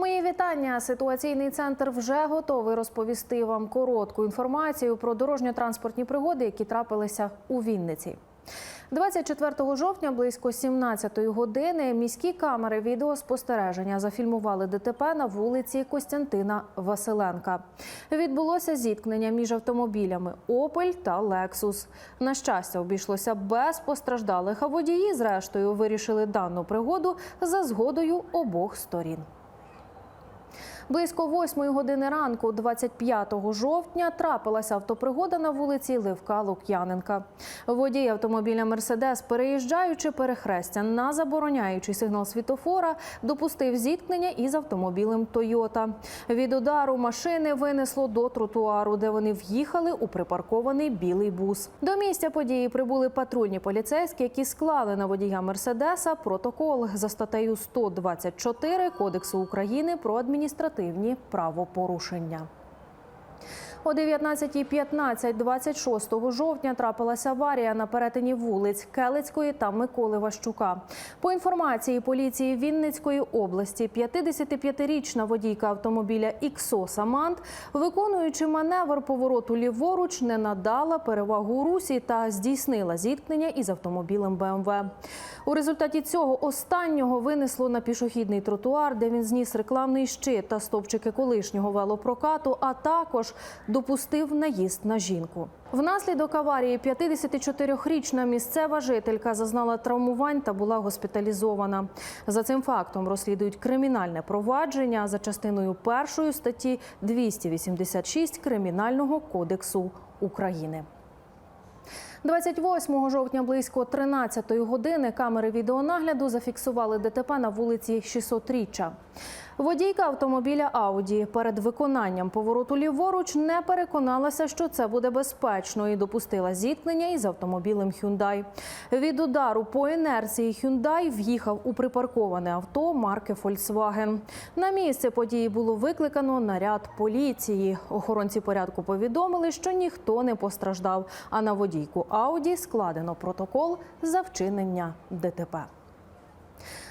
Мої вітання. Ситуаційний центр вже готовий розповісти вам коротку інформацію про дорожньо-транспортні пригоди, які трапилися у Вінниці. 24 жовтня близько 17 години міські камери відеоспостереження зафільмували ДТП на вулиці Костянтина Василенка. Відбулося зіткнення між автомобілями Опель та Лексус. На щастя, обійшлося без постраждалих, а водії, зрештою, вирішили дану пригоду за згодою обох сторін. Близько 8 години ранку, 25 жовтня, трапилася автопригода на вулиці Левка Лук'яненка. Водій автомобіля Мерседес, переїжджаючи перехрестя на забороняючий сигнал світофора, допустив зіткнення із автомобілем Тойота. Від удару машини винесло до тротуару, де вони в'їхали у припаркований білий бус. До місця події прибули патрульні поліцейські, які склали на водія Мерседеса протокол за статтею 124 Кодексу України про адміністративні правопорушення. О 19.15 26 жовтня трапилася аварія на перетині вулиць Келицької та Миколи Ващука. По інформації поліції Вінницької області, 55-річна водійка автомобіля «Іксо Самант, виконуючи маневр повороту ліворуч, не надала перевагу русі та здійснила зіткнення із автомобілем БМВ. У результаті цього останнього винесло на пішохідний тротуар, де він зніс рекламний щит та стовпчики колишнього велопрокату, а також допустив наїзд на жінку. Внаслідок аварії 54-річна місцева жителька зазнала травмувань та була госпіталізована. За цим фактом розслідують кримінальне провадження за частиною першої статті 286 Кримінального кодексу України. 28 жовтня близько 13 години камери відеонагляду зафіксували ДТП на вулиці 600-річчя. Водійка автомобіля Ауді перед виконанням повороту ліворуч не переконалася, що це буде безпечно, і допустила зіткнення із автомобілем Hyundai. Від удару по інерції Hyundai в'їхав у припарковане авто марки Volkswagen. На місце події було викликано наряд поліції. Охоронці порядку повідомили, що ніхто не постраждав, а на водійку Ауді складено протокол за вчинення ДТП.